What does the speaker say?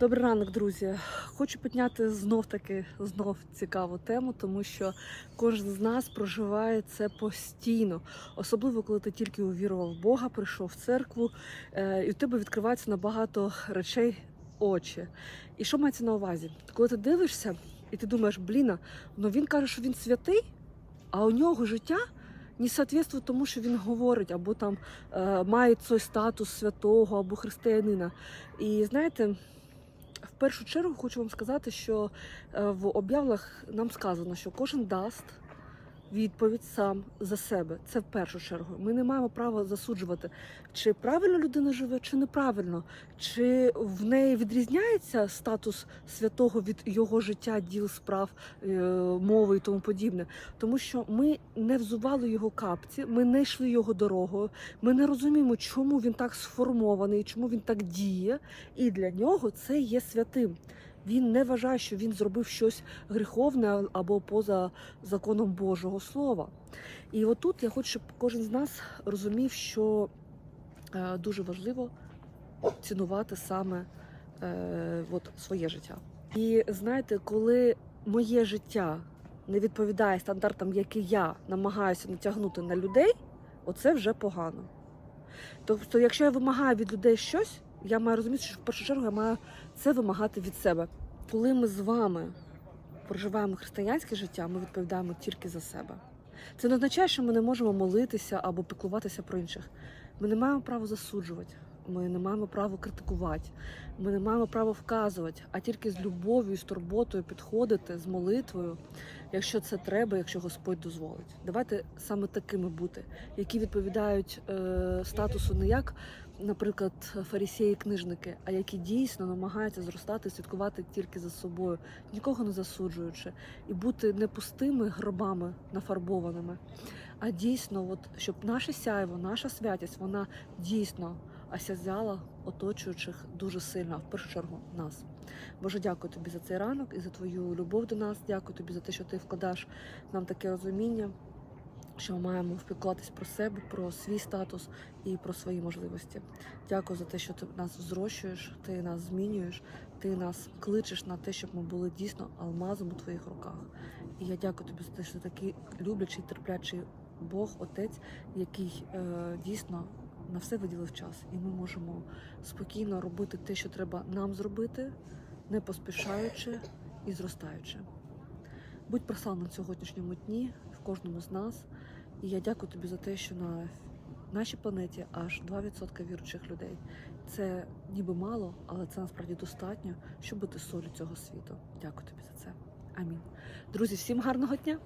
Добрий ранок, друзі. Хочу підняти знов таки знов цікаву тему, тому що кожен з нас проживає це постійно, особливо коли ти тільки увірував в Бога, прийшов в церкву, е, і у тебе відкриваються на багато речей очі. І що мається на увазі? Коли ти дивишся, і ти думаєш, бліна, ну він каже, що він святий, а у нього життя. Не соответствує тому, що він говорить, або там е, має цей статус святого або християнина. І знаєте, першу чергу хочу вам сказати, що е, в об'явах нам сказано, що кожен дасть відповідь сам за себе. Це в першу чергу. Ми не маємо права засуджувати, чи правильно людина живе, чи неправильно, чи в неї відрізняється статус святого від його життя, діл, справ, е, мови і тому подібне. Тому що ми не взували його капці, ми не йшли його дорогою, ми не розуміємо, чому він так сформований, чому він так діє. І для нього це є святим. Він не вважає, що він зробив щось гріховне або поза законом Божого Слова. І отут я хочу, щоб кожен з нас розумів, що е, дуже важливо цінувати саме е, от, своє життя. І знаєте, коли моє життя не відповідає стандартам, які я намагаюся натягнути на людей, оце вже погано. Тобто, якщо я вимагаю від людей щось, я маю розуміти, що в першу чергу я маю це вимагати від себе. Коли ми з вами проживаємо християнське життя, ми відповідаємо тільки за себе. Це не означає, що ми не можемо молитися або піклуватися про інших. Ми не маємо права засуджувати, ми не маємо права критикувати, ми не маємо права вказувати, а тільки з любов'ю, з турботою підходити, з молитвою, якщо це треба, якщо Господь дозволить. Давайте саме такими бути, які відповідають е, статусу не як наприклад, фарісеї-книжники, а які дійсно намагаються зростати, слідкувати тільки за собою, нікого не засуджуючи, і бути не пустими гробами нафарбованими, а дійсно, от, щоб наше сяйво, наша святість, вона дійсно осязяла оточуючих дуже сильно, в першу чергу нас. Боже, дякую тобі за цей ранок і за твою любов до нас. Дякую тобі за те, що ти вкладаєш нам таке розуміння що ми маємо впіклуватись про себе, про свій статус і про свої можливості. Дякую за те, що ти нас зрощуєш, ти нас змінюєш, ти нас кличеш на те, щоб ми були дійсно алмазом у твоїх руках. І я дякую тобі за те, що ти такий люблячий, терплячий Бог, Отець, який е, дійсно на все виділив час, і ми можемо спокійно робити те, що треба нам зробити, не поспішаючи і зростаючи. Будь прославлен сьогоднішньому дні в кожному з нас. І я дякую тобі за те, що на нашій планеті аж 2% віруючих людей. Це ніби мало, але це насправді достатньо, щоб бути солі цього світу. Дякую тобі за це. Амінь. Друзі, всім гарного дня!